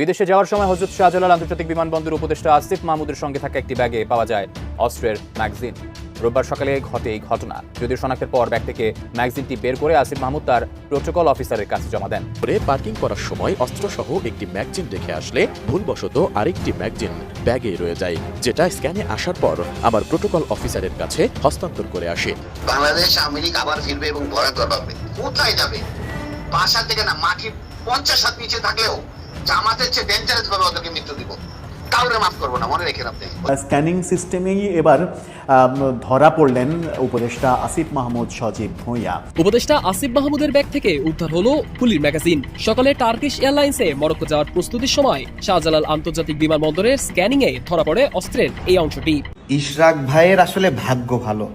বিদেশে যাওয়ার সময় হজরত শাহজালাল আন্তর্জাতিক বিমানবন্দর উপদেষ্টা আসিফ মাহমুদের সঙ্গে থাকা একটি ব্যাগে পাওয়া যায় অস্ত্রের ম্যাগজিন। রোববার সকালে ঘটে এই ঘটনা। যদিও শনাক্তের পর ব্যাগ থেকে ম্যাগজিনটি বের করে আসিফ মাহমুদ তার প্রোটোকল অফিসারের কাছে জমা দেন। পরে পার্কিং করার সময় অস্ত্রসহ একটি ম্যাগজিন রেখে আসলে ভুলবশত আরেকটি ম্যাগজিন ব্যাগে রয়ে যায় যেটা স্ক্যানে আসার পর আমার প্রোটোকল অফিসারের কাছে হস্তান্তর করে আসে। বাংলাদেশ আমেরিকা আবার ফিরবে এবং ভয়ঙ্কর ভাবে কোথায় যাবে? বাসা থেকে না মাটির পঞ্চাশ হাত নিচে থাকলেও জামাতের চেয়ে ডেঞ্জারাস ভাবে ওদেরকে মৃত্যু দিব। কাউরে মাফ করব না মনে রেখেন আপনি স্ক্যানিং সিস্টেমেই এবার ধরা পড়লেন উপদেষ্টা আসিফ মাহমুদ সজীব ভূঁইয়া। উপদেষ্টা আসিফ মাহমুদের ব্যাগ থেকে উদ্ধার হলো গুলির ম্যাগাজিন। সকালে টার্কিশ এয়ারলাইন্সে মরক্কো যাওয়ার প্রস্তুতির সময় শাহজালাল আন্তর্জাতিক বিমানবন্দরের স্ক্যানিং এ ধরা পড়ে অস্ত্রের এই অংশটি। ইশরাক ভাইয়ের আসলে ভাগ্য ভালো।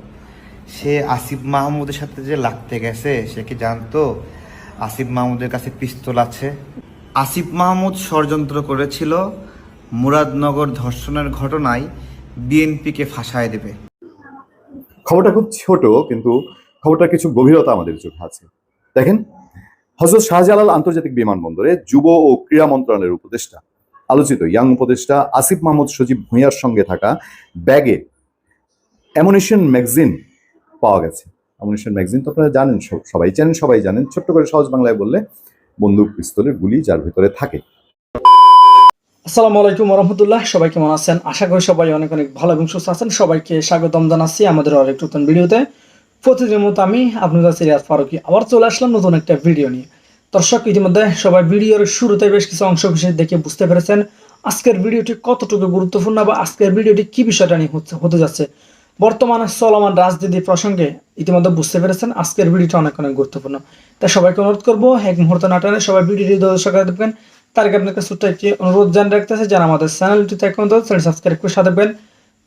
সে আসিফ মাহমুদের সাথে যে লাগতে গেছে সে কি জানতো? আসিফ মাহমুদের কাছে পিস্তল আছে। আসিফ মাহমুদ ষড়যন্ত্র করেছিল, মুরাদনগর ধর্ষণের ঘটনায় বিএনপিকে ফাঁসায় দেবে। খবরটা খুব ছোট, কিন্তু খবরটা কিছু গভীরতা আমাদের চোখে আছে। দেখেন হজরত শাহজালাল আন্তর্জাতিক বিমানবন্দরে যুব ও ক্রীড়া মন্ত্রণালয়ের উপদেষ্টা, আলোচিত ইয়াং উপদেষ্টা আসিফ মাহমুদ সজীব ভূঁইয়ার সঙ্গে থাকা ব্যাগে অ্যামুনিশন ম্যাগজিন পাওয়া গেছে। অ্যামুনিশন ম্যাগজিন তো আপনারা জানেন সবাই জানেন সবাই জানেন। ছোট্ট করে সহজ বাংলায় বললে বন্দুক, পিস্তলের গুলি যার ভিতরে থাকে। আসসালামু আলাইকুম রহমতুল্লাহ সবাই কেমন আছেন? আশা করি সবাই অনেক অনেক ভালো এবং সুস্থ আছেন। সবাইকে স্বাগতম জানাচ্ছি আমাদের আরেক নতুন ভিডিওতে। প্রতিদিনের মতো আমি আপনাদের সিরিয়াস ফারুকি আবার চলে আসলাম নতুন একটা ভিডিও নিয়ে। দর্শক, ইতিমধ্যে সবাই ভিডিওর শুরুতে বেশ কিছু অংশ বিশেষ দেখে বুঝতে পেরেছেন। আজকের ভিডিওটি কতটুকু গুরুত্বপূর্ণ বা আজকের ভিডিওটি কি বিষয়টা নিয়ে হতে যাচ্ছে? বর্তমানে চলমান রাজনীতি প্রসঙ্গে ইতিমধ্যে বুঝতে পেরেছেন আজকের ভিডিওটা অনেক অনেক গুরুত্বপূর্ণ। তাই সবাইকে অনুরোধ করব এক মুহূর্ত নাটানে সবাই ভিডিওটি দর্শক দেখবেন। তার আগে আপনাকে ছোট্ট একটি অনুরোধ জানিয়ে রাখতেছে, যারা আমাদের চ্যানেলটিতে এখন চ্যানেল সাবস্ক্রাইব করে সাথে দেবেন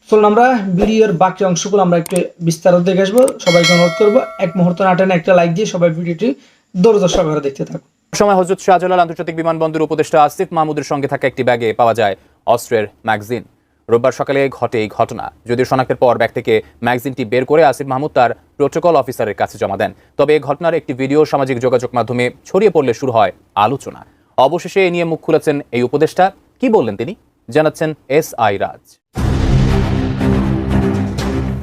চলুন আমরা ভিডিওর বাকি অংশগুলো আমরা একটু বিস্তারিত দেখে আসব। সবাইকে অনুরোধ করব এক মুহূর্ত নাটানে একটা লাইক দিয়ে সবাই ভিডিওটি ধৈর্য সহকারে দেখতে থাকুন। সময় হজরত শাহজালাল আন্তর্জাতিক বিমানবন্দর উপদেষ্টা আসিফ মাহমুদের সঙ্গে থাকা একটি ব্যাগে পাওয়া যায় অস্ত্রের ম্যাগজিন। রোববার সকালে ঘটে এই ঘটনা। যদিও শনাক্তের পর ব্যাগ থেকে ম্যাগজিনটি বের করে আসিফ মাহমুদ তার প্রোটোকল অফিসারের কাছে জমা দেন। তবে এই ঘটনার একটি ভিডিও সামাজিক যোগাযোগ মাধ্যমে ছড়িয়ে পড়লে শুরু হয় আলোচনা। অবশেষে এ নিয়ে মুখ খুলেছেন এই উপদেষ্টা। কি বললেন তিনি? জানাচ্ছেন এস আই রাজ।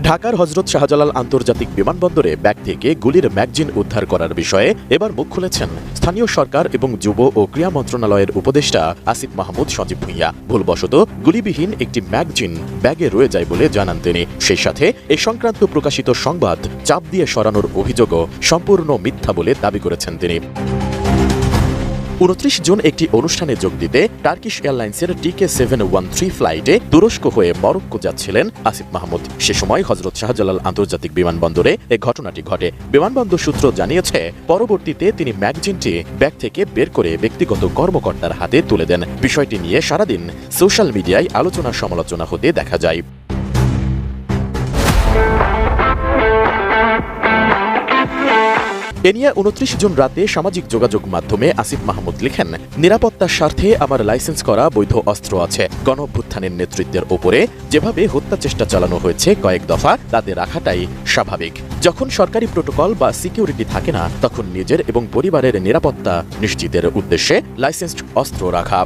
ঢাকার হজরত শাহজালাল আন্তর্জাতিক বিমানবন্দরে ব্যাগ থেকে গুলির ম্যাগজিন উদ্ধার করার বিষয়ে এবার মুখ খুলেছেন স্থানীয় সরকার এবং যুব ও ক্রীড়া মন্ত্রণালয়ের উপদেষ্টা আসিফ মাহমুদ সজীব ভূঁইয়া। ভুলবশত গুলিবিহীন একটি ম্যাগজিন ব্যাগে রয়ে যায় বলে জানান তিনি। সেই সাথে এ সংক্রান্ত প্রকাশিত সংবাদ চাপ দিয়ে সরানোর অভিযোগও সম্পূর্ণ মিথ্যা বলে দাবি করেছেন তিনি। উনত্রিশ জুন একটি অনুষ্ঠানে যোগ দিতে টার্কিশ এয়ারলাইন্সের ডিকে সেভেন ওয়ান থ্রি ফ্লাইটে তুরস্ক হয়ে মরক্কো যাচ্ছিলেন আসিফ মাহমুদ। সে সময় হজরত শাহজালাল আন্তর্জাতিক বিমানবন্দরে এ ঘটনাটি ঘটে। বিমানবন্দর সূত্র জানিয়েছে, পরবর্তীতে তিনি ম্যাগজিনটি ব্যাগ থেকে বের করে ব্যক্তিগত কর্মকর্তার হাতে তুলে দেন। বিষয়টি নিয়ে সারাদিন সোশ্যাল মিডিয়ায় আলোচনা সমালোচনা হতে দেখা যায়। এ নিয়ে উনত্রিশ জুন রাতে সামাজিক যোগাযোগ মাধ্যমে আসিফ মাহমুদ লিখেন, নিরাপত্তার স্বার্থে আমার লাইসেন্স করা বৈধ অস্ত্র আছে। গণ অভ্যুত্থানের নেতৃত্বের ওপরে যেভাবে হত্যা চেষ্টা চালানো হয়েছে কয়েক দফা, তাতে রাখাটাই স্বাভাবিক। যখন সরকারি প্রোটোকল বা সিকিউরিটি থাকে না, তখন নিজের এবং পরিবারের নিরাপত্তা নিশ্চিতের উদ্দেশ্যে লাইসেন্সড অস্ত্র রাখা।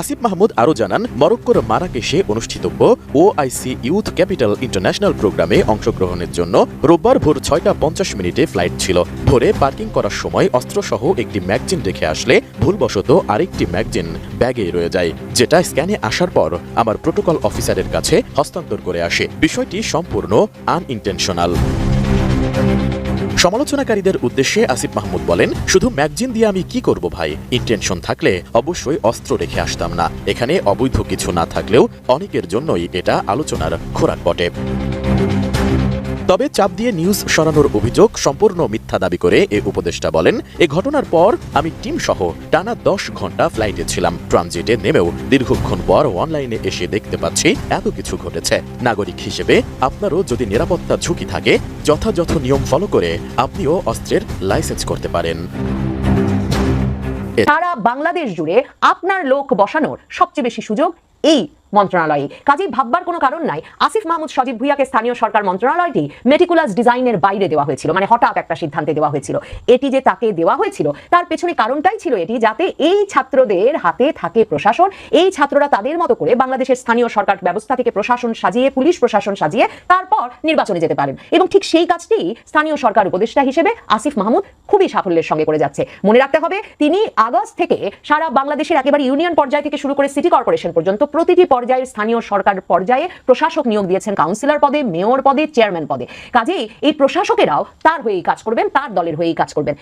আসিফ মাহমুদ আরও জানান, মরক্কোর মারাকেশে অনুষ্ঠিতব্য ওআইসি ইউথ ক্যাপিটাল ইন্টারন্যাশনাল প্রোগ্রামে অংশগ্রহণের জন্য রোববার ভোর ছয়টা পঞ্চাশ মিনিটে ফ্লাইট ছিল। ভোরে পার্কিং করার সময় অস্ত্রসহ একটি ম্যাগজিন রেখে আসলে ভুলবশত আরেকটি ম্যাগজিন ব্যাগে রয়ে যায়, যেটা স্ক্যানে আসার পর আমার প্রোটোকল অফিসারের কাছে হস্তান্তর করে আসে। বিষয়টি সম্পূর্ণ আনইনটেনশনাল। সমালোচনাকারীদের উদ্দেশ্যে আসিফ মাহমুদ বলেন, শুধু ম্যাগজিন দিয়ে আমি কি করব ভাই? ইন্টেনশন থাকলে অবশ্যই অস্ত্র রেখে আসতাম না। এখানে অবৈধ কিছু না থাকলেও অনেকের জন্যই এটা আলোচনার খোরাক বটে। তবে চাপ দিয়ে নিউজ সরানোর অভিযোগ সম্পূর্ণ মিথ্যা দাবি করে এ উপদেষ্টা বলেন, এ ঘটনার পর আমি টিম সহ টানা দশ ঘণ্টা ফ্লাইটে ছিলাম। ট্রানজিটে নেমেও দীর্ঘক্ষণ পর অনলাইনে এসে দেখতে পাচ্ছি এত কিছু ঘটেছে। নাগরিক হিসেবে আপনারও যদি নিরাপত্তা ঝুঁকি থাকে, যথাযথ নিয়ম ফলো করে আপনিও অস্ত্রের লাইসেন্স করতে পারেন। সারা বাংলাদেশ জুড়ে আপনার লোক বসানোর সবচেয়ে বেশি সুযোগ এই মন্ত্রণালয়ে কাজেই ভাববার কোনো কারণ নাই। আসিফ মাহমুদ সজীব ভুইয়াকে স্থানীয় সরকার মন্ত্রণালয়টি মেটিকুলাস ডিজাইনের বাইরে দেওয়া হয়েছিল মানে হঠাৎ একটা সিদ্ধান্তে দেওয়া হয়েছিল। এটি যে তাকে দেওয়া হয়েছিল, তার পেছনে কারণটাই ছিল এটি যাতে এই ছাত্রদের হাতে থাকে প্রশাসন, এই ছাত্ররা তাদের মতো করে বাংলাদেশের স্থানীয় সরকার ব্যবস্থা থেকে প্রশাসন সাজিয়ে, পুলিশ প্রশাসন সাজিয়ে তারপর নির্বাচনে যেতে পারেন। এবং ঠিক সেই কাজটি স্থানীয় সরকার উপদেষ্টা হিসেবে আসিফ মাহমুদ খুবই সাফল্যের সঙ্গে করে যাচ্ছে। মনে রাখতে হবে, তিনি আগস্ট থেকে সারা বাংলাদেশের একেবারে ইউনিয়ন পর্যায় থেকে শুরু করে সিটি কর্পোরেশন পর্যন্ত প্রতিটি পর্যায়ের স্থানীয় সরকার পর্যায়ে প্রশাসক নিয়োগ দিয়েছেন কাউন্সিলর পদে, মেয়র পদে, চেয়ারম্যান পদে। কাজেই এই প্রশাসকেরাও তার হয়েই কাজ করবেন, তার দলের হয়েই কাজ করবেন।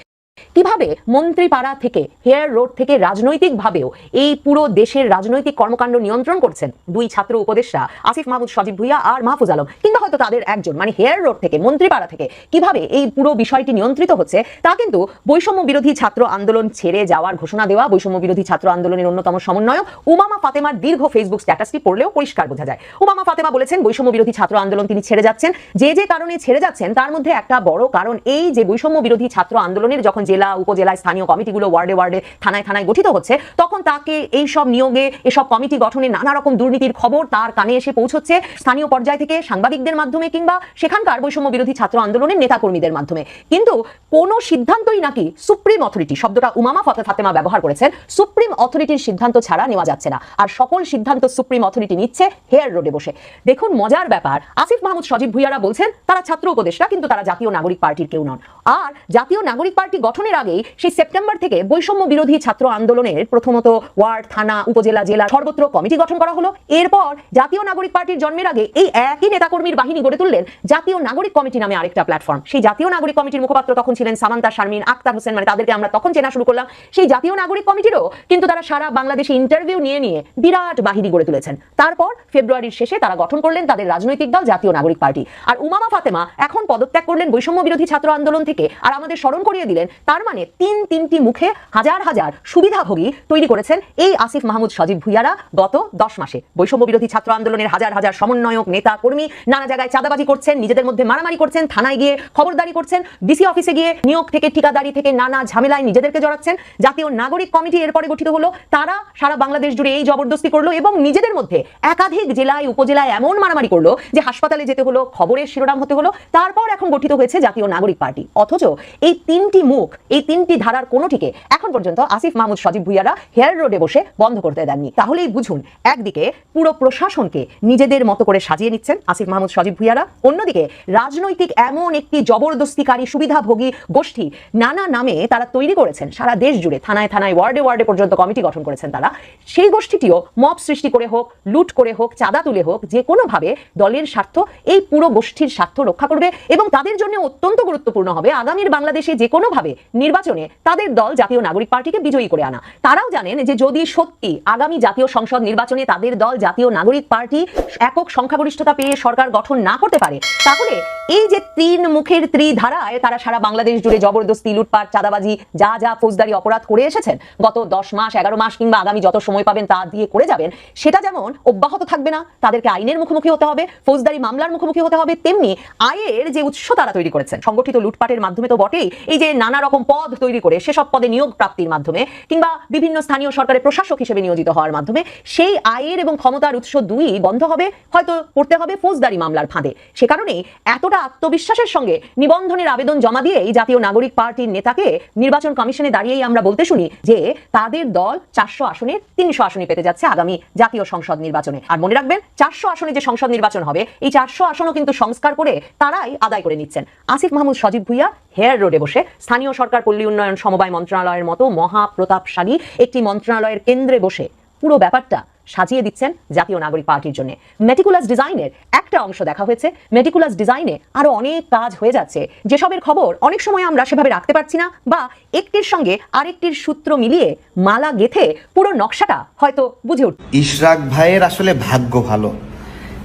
কীভাবে মন্ত্রীপাড়া থেকে, হেয়ার রোড থেকে রাজনৈতিকভাবেও এই পুরো দেশের রাজনৈতিক কর্মকাণ্ড নিয়ন্ত্রণ করছেন দুই ছাত্র উপদেষ্টা আসিফ মাহমুদ, সজীব ভুইয়া আর মাহফুজ আলম? কিংবা হয়তো তাদের একজন মানে হেয়ার রোড থেকে, মন্ত্রীপাড়া থেকে, কীভাবে এই পুরো বিষয়টি নিয়ন্ত্রিত হচ্ছে? তা কিন্তু বৈষম্য বিরোধী ছাত্র আন্দোলন ছেড়ে যাওয়ার ঘোষণা দেওয়া বৈষম্য বিরোধী ছাত্র আন্দোলনের অন্যতম সমন্বয়ক উমামা ফাতেমার দীর্ঘ ফেসবুক স্ট্যাটাসটি পড়লেও পরিষ্কার বোঝা যায়। উমামা ফাতেমা বলেছেন, বৈষম্য বিরোধী ছাত্র আন্দোলন তিনি ছেড়ে যাচ্ছেন। যে যে কারণে ছেড়ে যাচ্ছেন, তার মধ্যে একটা বড় কারণ এই যে বৈষম্য বিরোধী ছাত্র আন্দোলনের যখন জেলা উপজেলায় স্থানীয় কমিটিগুলো ওয়ার্ডে ওয়ার্ডে, থানায় থানায় গঠিত হচ্ছে, তখন তাকে এই সব নিয়োগে, এসব কমিটি গঠনে নানা রকম দুর্নীতির খবর তার কানে এসে পৌঁছচ্ছে স্থানীয় পর্যায় থেকে সাংবাদিকদের মাধ্যমে কিংবা সেখানকার বৈষম্য বিরোধী ছাত্র আন্দোলনের নেতাকর্মীদের মাধ্যমে। কিন্তু কোনো সিদ্ধান্তই নাকি সুপ্রিম অথরিটি, শব্দটা উমামা ফতে ফাতেমা ব্যবহার করেছেন, সুপ্রিম অথরিটির সিদ্ধান্ত ছাড়া নেওয়া যাচ্ছে না। আর সকল সিদ্ধান্ত সুপ্রিম অথরিটি নিচ্ছে হেয়ার রোডে বসে। দেখুন মজার ব্যাপার, আসিফ মাহমুদ, সজীব ভুইয়ারা বলছেন, তারা ছাত্র উপদেষ্টা, কিন্তু তারা জাতীয় নাগরিক পার্টির কেউ নন। আর জাতীয় নাগরিক পার্টি গঠনের আগেই সেই সেপ্টেম্বর থেকে বৈষম্য বিরোধী ছাত্র আন্দোলনের প্রথমত ওয়ার্ড, থানা, উপজেলা, জেলা, সর্বত্র কমিটি গঠন করা হলো। এরপর জাতীয় নাগরিক পার্টির জন্মের আগে এই একই নেতাকর্মীর বাহিনী গড়ে তুললেন জাতীয় নাগরিক কমিটি নামে আরেকটা প্ল্যাটফর্ম সেই জাতীয় নাগরিক কমিটির মুখপাত্র তখন ছিলেন সামান্তা শারমিন আক্তার হোসেন। মানে তাদেরকে আমরা তখন চেনা শুরু করলাম। সেই জাতীয় নাগরিক কমিটিরও কিন্তু তারা সারা বাংলাদেশে ইন্টারভিউ নিয়ে নিয়ে বিরাট বাহিনী গড়ে তুলেছেন। তারপর ফেব্রুয়ারির শেষে তারা গঠন করলেন তাদের রাজনৈতিক দল জাতীয় নাগরিক পার্টি। আর উমামা ফাতেমা এখন পদত্যাগ করলেন বৈষম্য বিরোধী ছাত্র আন্দোলন থেকে। আর আমাদের স্মরণ করিয়ে দিলেন তার মানে তিন তিনটি মুখে হাজার হাজার সুবিধাভোগী তৈরি করেছেন এই আসিফ মাহমুদ সজীব ভুইয়ারা গত দশ মাসে। বৈষম্য বিরোধী ছাত্র আন্দোলনের হাজার হাজার সমন্বয়ক, নেতা, কর্মী নানা জায়গায় চাঁদাবাজি করছেন, নিজেদের মধ্যে মারামারি করছেন, থানায় গিয়ে খবরদারি করছেন, ডিসি অফিসে গিয়ে নিয়োগ থেকে ঠিকাদারি থেকে নানা ঝামেলায় নিজেদেরকে জড়াচ্ছেন। জাতীয় নাগরিক কমিটি এরপরে গঠিত হলো। তারা সারা বাংলাদেশ জুড়ে এই জবরদস্তি করল এবং নিজেদের মধ্যে একাধিক জেলায়, উপজেলায় এমন মারামারি করল যে হাসপাতালে যেতে হলো, খবরের শিরোনাম হতে হলো। তারপর এখন গঠিত হয়েছে জাতীয় নাগরিক পার্টি। অথচ এই তিনটি মুখ এই তিনটি ধারার কোনোটিকে এখন পর্যন্ত আসিফ মাহমুদ সজীব ভুইয়ারা হেয়ার রোডে বসে বন্ধ করতে দেননি। তাহলেই বুঝুন, একদিকে পুরো প্রশাসনকে নিজেদের মতো করে সাজিয়ে নিচ্ছেন আসিফ মাহমুদ সজীব ভুইয়ারা, অন্যদিকে রাজনৈতিক এমন একটি জবরদস্তিকারী সুবিধাভোগী গোষ্ঠী নানা নামে তারা তৈরি করেছেন। সারা দেশ জুড়ে, থানায় থানায়, ওয়ার্ডে ওয়ার্ডে পর্যন্ত কমিটি গঠন করেছেন তারা। সেই গোষ্ঠীটিও মব সৃষ্টি করে হোক, লুট করে হোক, চাঁদা তুলে হোক, যে কোনোভাবে দলের স্বার্থ এই পুরো গোষ্ঠীর স্বার্থ রক্ষা করবে এবং তাদের জন্য অত্যন্ত গুরুত্বপূর্ণ হবে। আগামীর বাংলাদেশে যে কোনোভাবে নির্বাচনে তাদের দল জাতীয় নাগরিক পার্টিকে বিজয়ী করে আনা। তারাও জানেন যে যদি সত্যি আগামী জাতীয় সংসদ নির্বাচনে তাদের দল জাতীয় নাগরিক পার্টি একক সংখ্যাগরিষ্ঠতা পেয়ে সরকার গঠন না করতে পারে, তাহলে এই যে তিন মুখের ত্রিধারায় তারা সারা বাংলাদেশ জুড়ে জবরদস্তি, লুটপাট, চাঁদাবাজি, যা যা ফৌজদারি অপরাধ করে এসেছেন, গত দশ মাস, এগারো মাস কিংবা আগামী যত সময় পাবেন তা দিয়ে করে যাবেন, সেটা যেমন অব্যাহত থাকবে না, তাদেরকে আইনের মুখোমুখি হতে হবে, ফৌজদারি মামলার মুখোমুখি হতে হবে, তেমনি আয়ের যে উৎস তারা তৈরি করেছেন। সংগঠিত লুটপাটের মাধ্যমে তো বটেই, এই যে নানা রকম পদ তৈরি করে সেসব পদে নিয়োগ প্রাপ্তির মাধ্যমে কিংবা বিভিন্ন স্থানীয় সরকারের প্রশাসক হিসেবে নিয়োজিত হওয়ার মাধ্যমে সেই আয়ের এবং ক্ষমতার উৎস দুই বন্ধ হবে, হয়তো পড়তে হবে ফৌজদারি মামলার ফাঁদে। সে কারণেই এতটা আত্মবিশ্বাসের সঙ্গে নিবন্ধনের আবেদন জমা দিয়ে এই জাতীয় নাগরিক পার্টির নেতাকে নির্বাচন কমিশনে দাঁড়িয়েই আমরা বলতে শুনি যে তাদের দল চারশো আসনে, তিনশো আসনে পেতে যাচ্ছে আগামী জাতীয় সংসদ নির্বাচনে। আর মনে রাখবেন, চারশো আসনে যে সংসদ নির্বাচন হবে, এই চারশো আসনও কিন্তু সংস্কার করে তারাই আদায় করে নিচ্ছেন। আসিফ মাহমুদ, সজীব ভুইয়া, হেয়ার রোডে বসে স্থানীয় সরকার পল্লী উন্নয়ন সমবায় মন্ত্রণালয়ের মতো মহাপ্রতাপশালী একটি মন্ত্রণালয়ের কেন্দ্রে বসে পুরো ব্যাপারটা সাজিয়ে দিচ্ছেন জাতীয় নাগরিক পার্টির জন্য। মেটিকুলাস ডিজাইনের একটা অংশ দেখা হয়েছে। মেটিকুলাস ডিজাইনে আরও অনেক কাজ হয়ে যাচ্ছে। যেসবের খবর অনেক সময় আমরা সেভাবে রাখতে পারছি না বা একটির সঙ্গে আরেকটির সূত্র মিলিয়ে মালা গেথে পুরো নকশাটা হয়তো বুঝে উঠ ইশরাক ভাইয়ের আসলে ভাগ্য ভালো।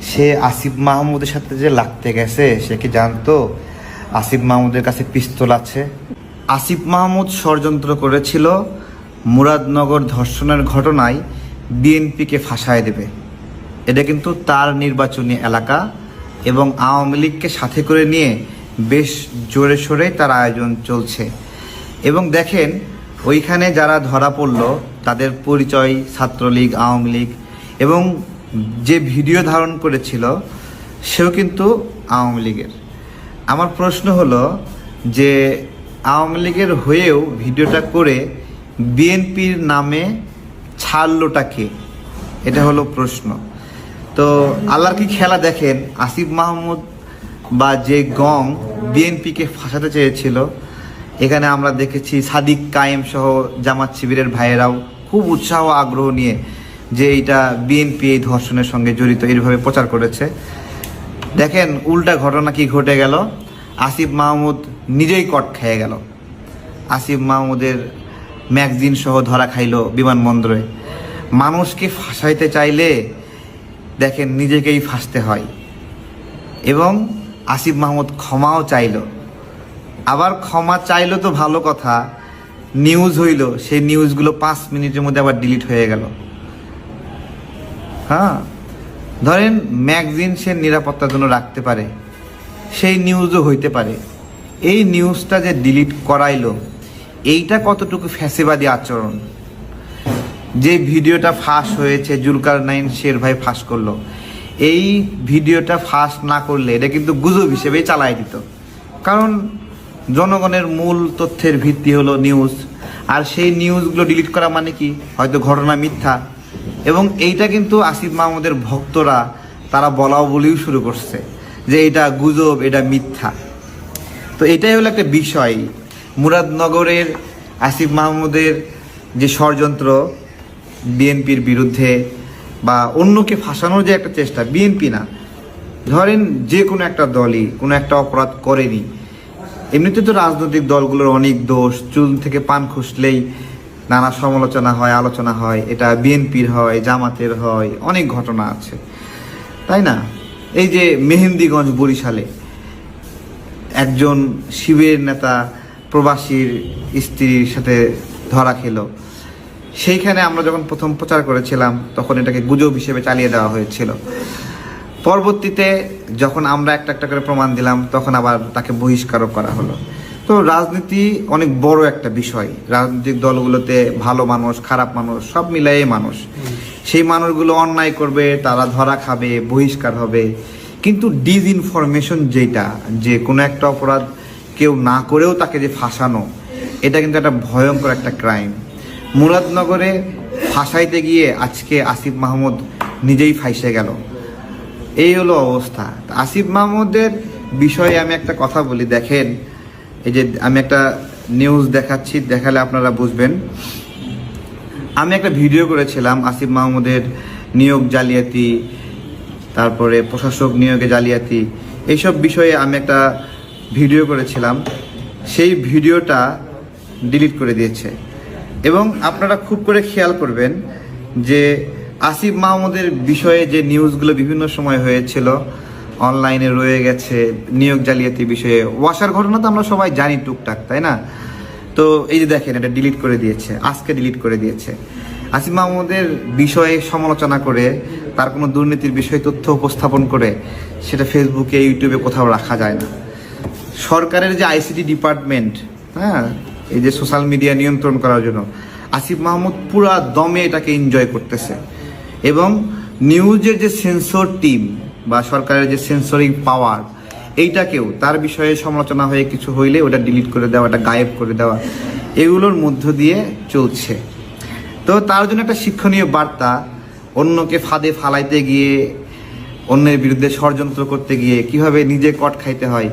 সে আসিফ মাহমুদের সাথে যে লাগতে গেছে, সে কি জানতো? আসিফ মাহমুদের কাছে পিস্তল আছে। আসিফ মাহমুদ ষড়যন্ত্র করেছিল, মুরাদনগর ধর্ষণের ঘটনায় বিএনপিকে ফাঁসায় দেবে। এটা কিন্তু তার নির্বাচনী এলাকা এবং আওয়ামী লীগকে সাথে করে নিয়ে বেশ জোরে সোরে তার আয়োজন চলছে। এবং দেখেন, ওইখানে যারা ধরা পড়ল, তাদের পরিচয়, ছাত্রলীগ, আওয়ামী লীগ এবং যে ভিডিও ধারণ করেছিল, সেও কিন্তু আওয়ামী লীগের। আমার প্রশ্ন হলো যে আওয়ামী লীগের হয়েও ভিডিওটা করে বিএনপির নামে ছাড়লোটা কে এটা হলো প্রশ্ন। তো আল্লাহর কি খেলা দেখেন? আসিফ মাহমুদ বা যে গং বিএনপিকে ফাঁসাতে চেয়েছিল, এখানে আমরা দেখেছি সাদিক কায়েম সহ জামাত শিবিরের ভাইয়েরাও খুব উৎসাহ আগ্রহ নিয়ে যে এটা বিএনপি এই ধর্ষণের সঙ্গে জড়িত, এইভাবে প্রচার করেছে। দেখেন, উল্টা ঘটনা কি ঘটে গেল? আসিফ মাহমুদ নিজেই কট খেয়ে গেল। আসিফ মাহমুদের ম্যাগজিন সহ ধরা খাইলো বিমানবন্দরে। মানুষকে ফাঁসাইতে চাইলে দেখেন নিজেকেই ফাঁসতে হয়। এবং আসিফ মাহমুদ ক্ষমাও চাইল। আবার ক্ষমা চাইলো তো ভালো কথা নিউজ হইল, সেই নিউজগুলো পাঁচ মিনিটের মধ্যে আবার ডিলিট হয়ে গেল। হ্যাঁ ধরেন ম্যাগজিন সে নিরাপত্তার জন্য রাখতে পারে। সেই নিউজও হইতে পারে। এই নিউজটা যে ডিলিট করাইলো, এইটা কতটুকু ফ্যাসিবাদী আচরণ? যে ভিডিওটা ফাঁস হয়েছে, জুলকার নাইন শের ভাই ফাঁস করল, এই ভিডিওটা ফাঁস না করলে এটা কিন্তু গুজব হিসেবেই চালাই দিত। কারণ জনগণের মূল তথ্যের ভিত্তি হলো নিউজ আর সেই নিউজগুলো ডিলিট করা মানে কি? হয়তো ঘটনা মিথ্যা। এবং এইটা কিন্তু আসিফ মাহমুদের ভক্তরা, তারা বলাও বলেও শুরু করছে। যে এটা গুজব, এটা মিথ্যা। তো এটাই হলো একটা বিষয়। মুরাদনগরের আসিফ মাহমুদের যে ষড়যন্ত্র বিএনপির বিরুদ্ধে বা অন্যকে ফাঁসানোর যে একটা চেষ্টা, বিএনপি না। ধরেন যে কোনো একটা দলই, কোনো একটা অপরাধ করেনি। এমনিতে তো রাজনৈতিক দলগুলোর অনেক দোষ, চুল থেকে পান খুসলেই নানা সমালোচনা হয়, আলোচনা হয়। এটা বিএনপির হয়, জামাতের হয়, অনেক ঘটনা আছে। তাই না? এই যে মেহেন্দিগঞ্জ বরিশালে একজন শিবের নেতা, প্রবাসীর স্ত্রীর সাথে ধরা খেলো। সেইখানে আমরা যখন প্রথম প্রচার করেছিলাম, তখন এটাকে গুজব হিসেবে চালিয়ে দেওয়া হয়েছিল। পরবর্তীতে যখন আমরা একটা একটা করে প্রমাণ দিলাম, তখন আবার তাকে বহিষ্কারও করা হলো। তো রাজনীতি অনেক বড় একটা বিষয়। রাজনৈতিক দলগুলোতে ভালো মানুষ, খারাপ মানুষ, সব মিলাই মানুষ। সেই মানুষগুলো অন্যায় করবে, তারা ধরা খাবে, বহিষ্কার হবে। কিন্তু ডিসইনফরমেশন যেটা যে কোনো একটা অপরাধ কেউ না করেও তাকে যে ফাঁসানো, এটা কিন্তু একটা ভয়ঙ্কর একটা ক্রাইম মুরাদনগরে ফাঁসাইতে গিয়ে আজকে আসিফ মাহমুদ নিজেই ফাঁসে গেল। এই হলো অবস্থা। আসিফ মাহমুদের বিষয়ে আমি একটা কথা বলি, দেখেন, এই যে আমি একটা নিউজ দেখাচ্ছি, দেখালে আপনারা বুঝবেন। আমি একটা ভিডিও করেছিলাম আসিফ মাহমুদের নিয়োগ জালিয়াতি, তারপরে প্রশাসক নিয়োগে জালিয়াতি, এইসব বিষয়ে আমি একটা ভিডিও করেছিলাম। সেই ভিডিওটা ডিলিট করে দিয়েছে। এবং আপনারা খুব করে খেয়াল করবেন যে আসিফ মাহমুদের বিষয়ে যে নিউজগুলো বিভিন্ন সময় হয়েছিল, অনলাইনে রয়ে গেছে নিয়োগ জালিয়াতি বিষয়ে। ওয়াসার ঘটনা তো আমরা সবাই জানি টুকটাক, তাই না? তো এই যে দেখেন, এটা ডিলিট করে দিয়েছে, আজকে ডিলিট করে দিয়েছে। আসিফ মাহমুদের বিষয়ে সমালোচনা করে, তার কোনো দুর্নীতির বিষয়ে তথ্য উপস্থাপন করে, সেটা ফেসবুকে ইউটিউবে কোথাও রাখা যায় না। সরকারের যে আইসিটি ডিপার্টমেন্ট হ্যাঁ এই যে সোশ্যাল মিডিয়া নিয়ন্ত্রণ করার জন্য, আসিফ মাহমুদ পুরা দমে এটাকে এনজয় করতেছে। এবং নিউজের যে সেন্সর টিম বা সরকারের যে সেন্সরিং পাওয়ার এইটাকেও, তার বিষয়ে সমালোচনা হয়ে কিছু হইলে ওটা ডিলিট করে দেওয়া, ওটা গায়েব করে দেওয়া, এগুলোর মধ্য দিয়ে চলছে। তো তার জন্য একটা শিক্ষণীয় বার্তা, অন্যকে ফাঁদে ফালাইতে গিয়ে, অন্যের বিরুদ্ধে ষড়যন্ত্র করতে গিয়ে কীভাবে নিজে কট খাইতে হয়,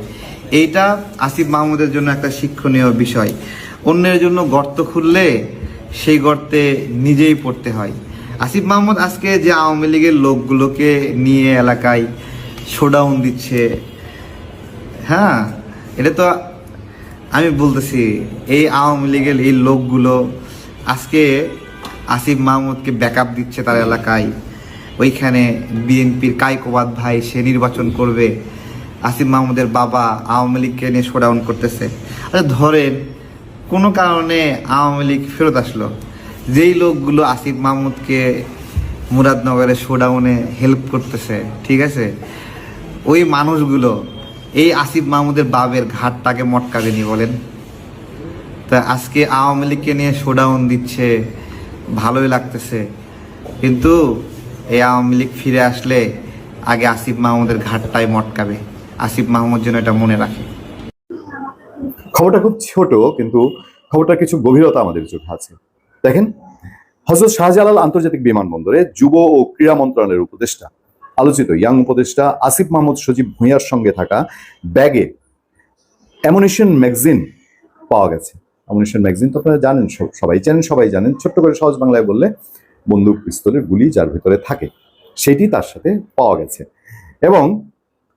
এইটা আসিফ মাহমুদের জন্য একটা শিক্ষণীয় বিষয়। অন্যের জন্য গর্ত খুললে সেই গর্তে নিজেই পড়তে হয়। আসিফ মাহমুদ আজকে যে আওয়ামী লীগের লোকগুলোকে নিয়ে এলাকায় শোডাউন দিচ্ছে হ্যাঁ এটা তো আমি বলতেছি, এই আওয়ামী লীগের এই লোকগুলো আজকে আসিফ মাহমুদকে ব্যাকআপ দিচ্ছে তার এলাকায়। ওইখানে বিএনপির কাইকোবাদ ভাই, সে নির্বাচন করবে। আসিফ মাহমুদের বাবা আওয়ামী লীগকে নিয়ে শোডাউন করতেছে। আচ্ছা ধরেন, কোনো কারণে আওয়ামী লীগ ফেরত আসলো। যেই লোকগুলো আসিফ মাহমুদকে মুরাদনগরের শোডাউনে হেল্প করতেছে, ঠিক আছে? ওই মানুষগুলো এই আসিফ মাহমুদের বাবের ঘাটটাকে মটকাবেনি বলেন। তা আজকে আওয়ামী লীগকে নিয়ে শোডাউন দিচ্ছে, ভালোই লাগতেছে। কিন্তু এই আওয়ামী লীগ ফিরে আসলে আগে আসিফ মাহমুদের ঘাটটাই মটকাবে। আসিফ মাহমুদ যেন এটা মনে রাখে। খবরটা খুব ছোট, কিন্তু খবরটার কিছু গভীরতা আমাদের চোখে আছে। দেখেন হজরত শাহজালাল আন্তর্জাতিক বিমানবন্দরে যুব ও ক্রীড়া মন্ত্রণালয়ের উপদেষ্টা আলোচিত ইয়াং উপদেষ্টা আসিফ মাহমুদ সজীব ভূঁইয়ার সঙ্গে থাকা ব্যাগে অ্যামুনিশন ম্যাগজিন পাওয়া গেছে। অ্যামুনিশন ম্যাগজিন তো আপনারা জানেন সবাই জানেন সবাই জানেন। ছোট্ট করে সহজ বাংলায় বললে বন্দুক পিস্তলের গুলি যার ভিতরে থাকে, সেটি তার সাথে পাওয়া গেছে। এবং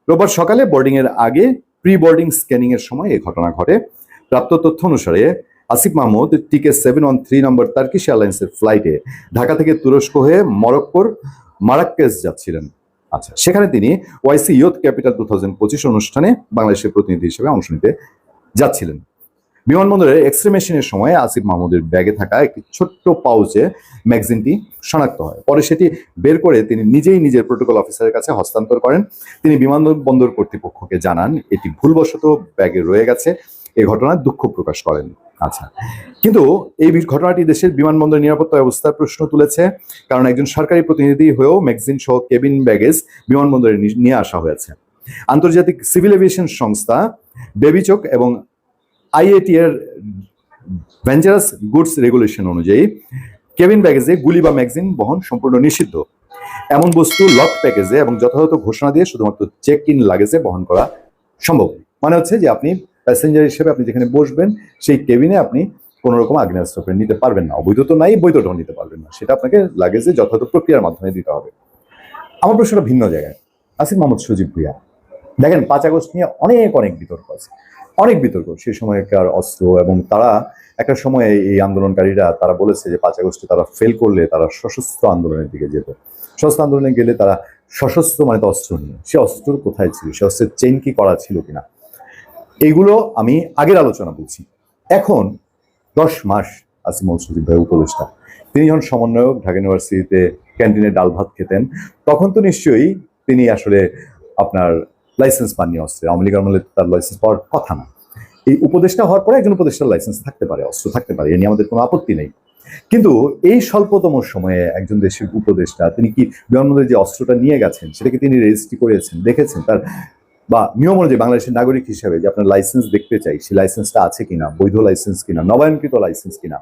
রোববার সকালে বোর্ডিং এর আগে প্রি বোর্ডিং স্ক্যানিং এর সময় এই ঘটনা ঘটে। প্রাপ্ত তথ্য অনুসারে Asif Mahmud TK seven one three নম্বর তার্কিশ এয়ারলাইন্সের ফ্লাইটে ঢাকা থেকে তুরস্ক হয়ে মরক্কোর মারাক্কেস যাচ্ছিলেন। আচ্ছা সেখানে তিনি OIC youth capital two thousand পঁচিশ অনুষ্ঠানে বাংলাদেশের প্রতিনিধি হিসেবে অংশ নিতে যাচ্ছিলেন। বিমানবন্দরের এক্সরে মেশিনের সময় আসিফ মাহমুদের ব্যাগে থাকা একটি ছোট্ট পাউচে ম্যাগজিনটি শনাক্ত হয়। পরে সেটি বের করে তিনি নিজেই নিজের প্রোটোকল অফিসারের কাছে হস্তান্তর করেন। তিনি বিমানবন্দর কর্তৃপক্ষকে জানান, এটি ভুলবশত ব্যাগে রয়ে গেছে। এ ঘটনায় দুঃখ প্রকাশ করেন। আচ্ছা। কিন্তু এই ঘটনাটি দেশের বিমানবন্দর নিরাপত্তা ব্যবস্থার প্রশ্ন তুলেছে, কারণ একজন সরকারি প্রতিনিধি হয়েও ম্যাগজিন সহ কেবিন ব্যাগেজ বিমানবন্দরে নিয়ে আসা হয়েছে। আন্তর্জাতিক সিভিল এভিয়েশন সংস্থা, বেবিচক এবং আইএটি এর ভেঞ্চারাস গুডস রেগুলেশন অনুযায়ী কেবিন ব্যাগেজে গুলি বা ম্যাগজিন বহন সম্পূর্ণ নিষিদ্ধ। এমন বস্তু লক প্যাকেজে এবং যথাযথ ঘোষণা দিয়ে শুধুমাত্র চেক ইন লাগেজে বহন করা সম্ভব। মানে হচ্ছে যে আপনি প্যাসেঞ্জার হিসেবে আপনি যেখানে বসবেন, সেই কেবিনে আপনি কোনো রকম আগ্নেয়াস্ত্র নিতে পারবেন না। অবৈধ তো নাই বৈধটাও নিতে পারবেন না। সেটা আপনাকে লাগেজে যথাযথ প্রক্রিয়ার মাধ্যমে দিতে হবে। আমার প্রশ্নটা ভিন্ন জায়গায়। আসিফ মোহাম্মদ সজিব ভুইয়া। দেখেন, পাঁচ আগস্ট নিয়ে অনেক অনেক বিতর্ক আছে। অনেক বিতর্ক। সেই সময়কার অস্ত্র এবং তারা একটা সময়ে এই আন্দোলনকারীরা, তারা বলেছে যে পাঁচ আগস্টে তারা ফেল করলে তারা সশস্ত্র আন্দোলনের দিকে যেত। সশস্ত্র আন্দোলনে গেলে তারা সশস্ত্র মানে অস্ত্র নিয়ে। সে অস্ত্র কোথায় ছিল? সে অস্ত্রের চেইন কি করা ছিল কিনা? এইগুলো আমি আগের আলোচনা বলছি। এখন দশ মাস আসিমুল সজিব ভাই উপদেষ্টা। তিনি যখন সমন্বয়ক ঢাকা ইউনিভার্সিটিতে ক্যান্টিনে ডাল ভাত খেতেন, তখন তো নিশ্চয়ই তিনি আসলে আপনার লাইসেন্স পাননি অস্ত্রে। আওয়ামী লীগ আমলে তার লাইসেন্স পাওয়ার কথা না। এই উপদেষ্টা হওয়ার পরে একজন উপদেষ্টার লাইসেন্স থাকতে পারে, অস্ত্র থাকতে পারে, এ নিয়ে আমাদের কোনো আপত্তি নেই। কিন্তু এই স্বল্পতম সময়ে একজন দেশের উপদেষ্টা, তিনি কি বিমানবন্দরে যে অস্ত্রটা নিয়ে গেছেন, সেটাকে তিনি রেজিস্ট্রি করেছেন, দেখেছেন, তার বা নিয়ম অনুযায়ী বাংলাদেশের নাগরিক হিসেবে যে আপনার লাইসেন্স দেখতে চাই, সেই লাইসেন্সটা আছে কিনা, বৈধ লাইসেন্স কিনা, নবায়নকৃত লাইসেন্স কিনা,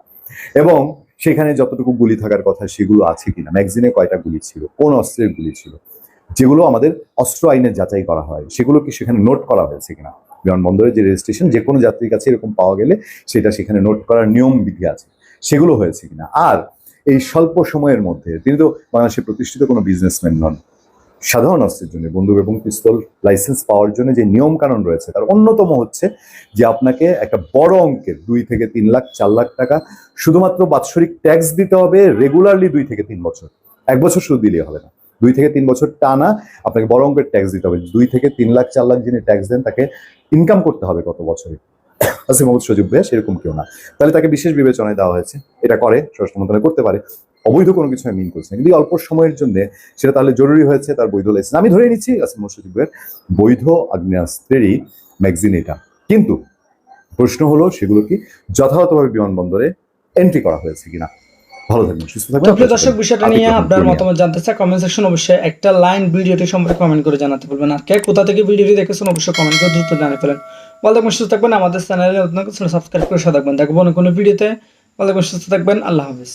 এবং সেখানে যতটুকু গুলি থাকার কথা সেগুলো আছে কিনা ম্যাগজিনে কয়টা গুলি ছিল, কোন অস্ত্রের গুলি ছিল, যেগুলো আমাদের অস্ত্র আইনে যাচাই করা হয় সেগুলো কি সেখানে নোট করা হয়েছে কিনা, বিমানবন্দরের যে রেজিস্ট্রেশন যে কোনো যাত্রীর কাছে এরকম পাওয়া গেলে সেটা সেখানে নোট করার নিয়ম বিধি আছে, সেগুলো হয়েছে কিনা, আর এই স্বল্প সময়ের মধ্যে, তিনি তো বাংলাদেশে প্রতিষ্ঠিত কোনো বিজনেসম্যান নন সাধারণ অস্ত্রের জন্য, বন্দুক এবং পিস্তল লাইসেন্স পাওয়ার জন্য যে নিয়ম কানুন রয়েছে, তার অন্যতম হচ্ছে যে আপনাকে একটা বড় অঙ্কের দুই থেকে তিন লাখ, চার লাখ টাকা শুধুমাত্র বাৎসরিক ট্যাক্স দিতে হবে রেগুলারলি দুই থেকে তিন বছর। এক বছর শুধু দিলে হবে না। দুই থেকে তিন বছর টানা আপনাকে বড় অঙ্কের ট্যাক্স দিতে হবে। দুই থেকে তিন লাখ, চার লাখ যিনি ট্যাক্স দেন, তাকে ইনকাম করতে হবে কত বছরে। আসিফ মোহাম্মদ সজিব ভাইয়া, সেরকম কেউ না। তাহলে তাকে বিশেষ বিবেচনায় দেওয়া হয়েছে। এটা করে, স্বরাষ্ট্র মন্ত্রণালয় করতে পারে। অবৈধ কোনো কিছু আমি মিন করছি না। কিন্তু অল্প সময়ের জন্য সেটা তাহলে জরুরি হয়েছে তার বৈধ লাইসেন্স আমি ধরে নিচ্ছি আসিফ মোহাম্মদ বৈধ আগ্নেয়াস্ত্রেরই ম্যাগজিন এটা। কিন্তু প্রশ্ন হলো সেগুলো কি যথাযথভাবে বিমানবন্দরে এন্ট্রি করা হয়েছে কিনা? ভালো থাকবেন সুস্থ থাকবেন। দর্শক বিষয়টা নিয়ে আপনার মতামত জানতে চাই কমেন্ট সেকশন অবশ্যই একটা লাইন ভিডিওটি সম্পর্কে কমেন্ট করে জানাতে বলবেন আর কে কোথা থেকে ভিডিওটি দেখেছেন অবশ্যই কমেন্ট করে দ্রুত জানিয়ে ফেলেন। ভালো থাকবেন সুস্থ থাকবেন। আমাদের চ্যানেলে নতুন সাবস্ক্রাইব করে সাথে থাকবেন। দেখব অন্য কোনো ভিডিওতে ভালো থাকবেন সুস্থ থাকবেন। আল্লাহ হাফিজ।